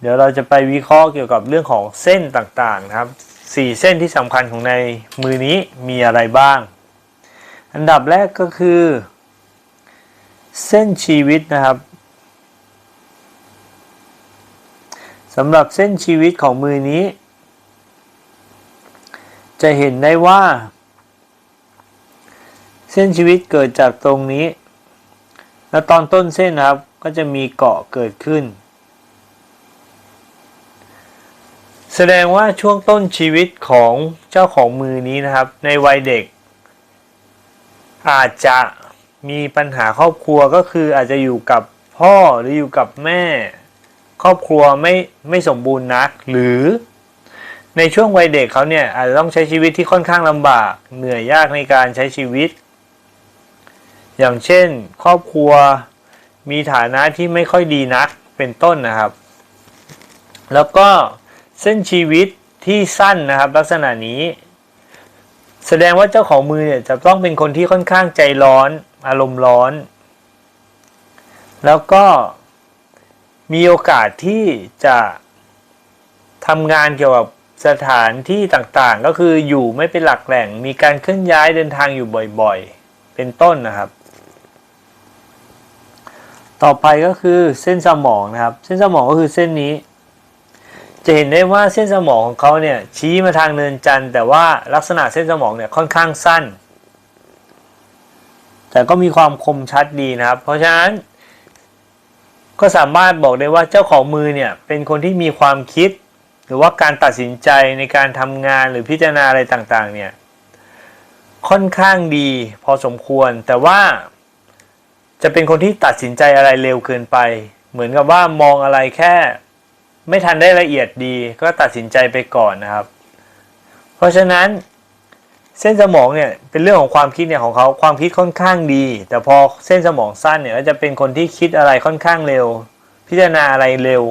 เดี๋ยวเราจะไปวิเคราะห์เกี่ยวกับเรื่องของเส้นต่างๆครับสี่เส้นที่สำคัญของในมือนี้มีอะไรบ้าง อันดับแรกก็คือ เส้นชีวิตนะครับสำหรับเส้นชีวิตของมือนี้ จะเห็นได้ว่า เส้นชีวิตเกิดจากตรงนี้ แล้วตอนต้นเส้นนะครับก็จะมีเกาะเกิดขึ้น แสดงว่าช่วงต้นชีวิตของเจ้าของมือนี้นะครับ ในวัยเด็ก อาจจะมีปัญหาครอบครัวก็คืออาจจะอยู่กับพ่อหรืออยู่กับแม่ ครอบครัวไม่ไม่สมบูรณ์นัก หรือในช่วงวัยเด็กเขาเนี่ยอาจจะต้องใช้ชีวิตที่ค่อนข้างลำบาก เหนื่อยยากในการใช้ชีวิต อย่างเช่น ครอบครัวมีฐานะที่ไม่ค่อยดีนักเป็นต้นนะครับ แล้วก็ เส้นชีวิตที่สั้นนะครับลักษณะนี้ แสดงว่าเจ้าของมือเนี่ยจะต้องเป็นคนที่ค่อนข้างใจร้อน อารมณ์ร้อน แล้วก็มีโอกาสที่จะทำงานเกี่ยวกับสถานที่ต่างๆ ก็คืออยู่ไม่เป็นหลักแหล่ง มีการเคลื่อนย้ายเดินทางอยู่บ่อยๆ เป็นต้นนะครับ ต่อไปก็คือเส้นสมองนะครับ เส้นสมองก็คือเส้นนี้ จะเห็นได้ว่าเส้นสมองของเขาเนี่ยชี้มาทางเนินจันทร์แต่ว่าลักษณะเส้นสมองเนี่ยค่อนข้างสั้น แต่ก็มีความคมชัดดีนะครับ เพราะฉะนั้น ก็สามารถบอกได้ว่าเจ้าของมือเนี่ยเป็นคนที่มีความคิด หรือว่าการตัดสินใจในการทำงานหรือพิจารณาอะไรต่างๆเนี่ยค่อนข้างดีพอสมควร แต่ว่าจะเป็นคนที่ตัดสินใจอะไรเร็วเกินไป เหมือนกับว่ามองอะไรแค่ ไม่ทันได้ละเอียดดีก็ตัดสินใจไปก่อนนะครับ เพราะฉะนั้นเส้นสมองเนี่ยเป็นเรื่องของความคิดเนี่ยของเขาความคิดค่อนข้างดี แต่พอเส้นสมองสั้นเนี่ยก็จะเป็นคนที่คิดอะไรค่อนข้างเร็ว พิจารณาอะไรเร็ว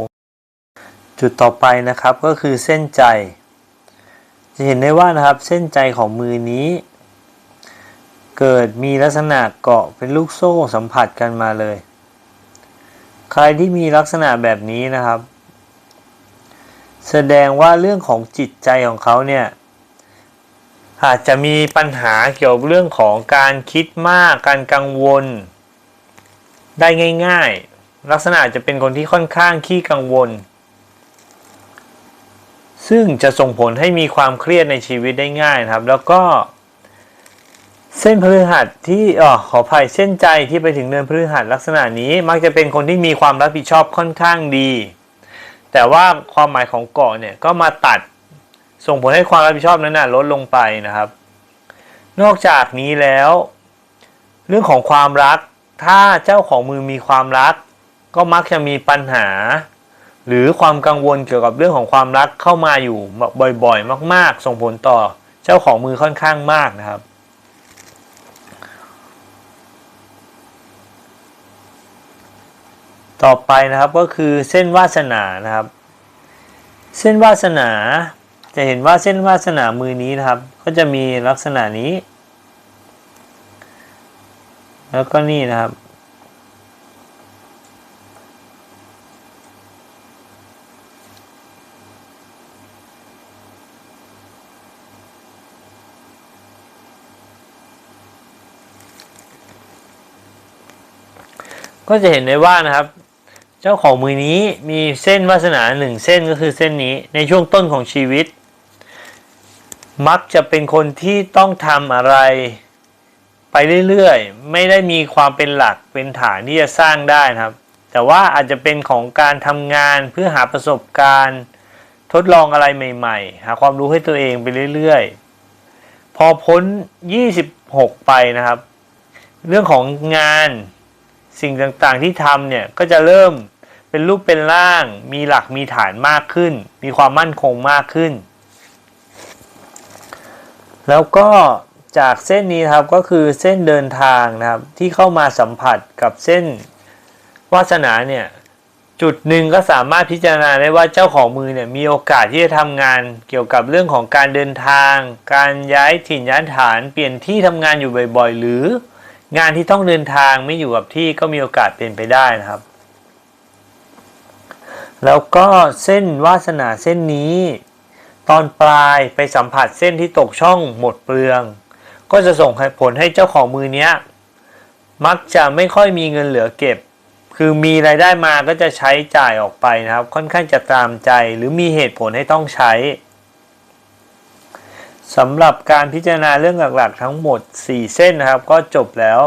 จุดต่อไปนะครับก็คือเส้นใจ จะเห็นได้ว่านะครับเส้นใจของมือนี้ เกิดมีลักษณะเกาะเป็นลูกโซ่สัมผัสกันมาเลย ใครที่มีลักษณะแบบนี้นะครับ แสดงว่าเรื่องของจิตใจของเขาเนี่ยอาจจะมีปัญหาเกี่ยวกับเรื่องของการคิดมากการกังวล ได้ง่ายๆ ลักษณะจะเป็นคนที่ค่อนข้างขี้กังวล ซึ่งจะส่งผลให้มีความเครียดในชีวิตได้ง่ายครับ แล้วก็ เส้นพฤหัสที่อ๋อขออภัยเส้นใจที่ไปถึงเนินพฤหัสลักษณะนี้มักจะเป็นคนที่มีความรับผิดชอบค่อนข้างดี แต่ว่าความหมายของเกาะเนี่ยก็มาตัดส่งผลให้ความรับผิดชอบนั้นนะลดลงไปนะครับ นอกจากนี้แล้ว เรื่องของความรัก ถ้าเจ้าของมือมีความรัก ก็มักจะมีปัญหา หรือความกังวลเกี่ยวกับเรื่องของความรักเข้ามาอยู่บ่อยๆ มาก ๆ ส่งผลต่อเจ้าของมือค่อนข้างมากนะครับ ต่อไปนะครับก็คือเส้นวาสนานะครับ เส้นวาสนาจะเห็นว่าเส้นวาสนามือนี้นะครับ ก็จะมีลักษณะนี้ แล้วก็นี่นะครับ ก็จะเห็นได้ว่านะครับ จ้าของมือนี้มีเส้นวาสนาหนึ่งเส้นก็คือเส้นนี้ในช่วงต้นของชีวิต มักจะเป็นคนที่ต้องทำอะไร ไปเรื่อยๆ ไม่ได้มีความเป็นหลักเป็นฐานที่จะสร้างได้นะครับ แต่ว่าอาจจะเป็นของการทำงานเพื่อหาประสบการณ์ ทดลองอะไรใหม่ ๆ หาความรู้ให้ตัวเองไปเรื่อยๆ พอพ้น 26 ไปนะครับ เรื่องของงานสิ่งต่างๆที่ทำเนี่ยก็จะเริ่ม เป็นรูปเป็นร่าง มีหลักมีฐานมากขึ้น มีความมั่นคงมากขึ้น แล้วก็จากเส้นนี้ครับก็คือเส้นเดินทางนะครับที่เข้ามาสัมผัสกับเส้นวาสนาเนี่ยจุดหนึ่งก็สามารถพิจารณาได้ว่าเจ้าของมือเนี่ยมีโอกาสที่จะทำงานเกี่ยวกับเรื่องของการเดินทาง การย้ายถิ่นย้ายฐานเปลี่ยนที่ทำงานอยู่บ่อยๆ หรืองานที่ต้องเดินทางไม่อยู่กับที่ก็มีโอกาสเป็นไปได้นะครับ แล้วก็เส้นวาสนาเส้นนี้ ตอนปลายไปสัมผัสเส้นที่ตกช่องหมดเปลือง ก็จะส่งผลให้เจ้าของมือเนี้ยมักจะไม่ค่อยมีเงินเหลือเก็บ คือมีรายได้มาก็จะใช้จ่ายออกไปนะครับ ค่อนข้างจะตามใจหรือมีเหตุผลให้ต้องใช้สำหรับการพิจารณาเรื่องหลักๆ ทั้งหมด 4 เส้นนะครับ ก็จบแล้ว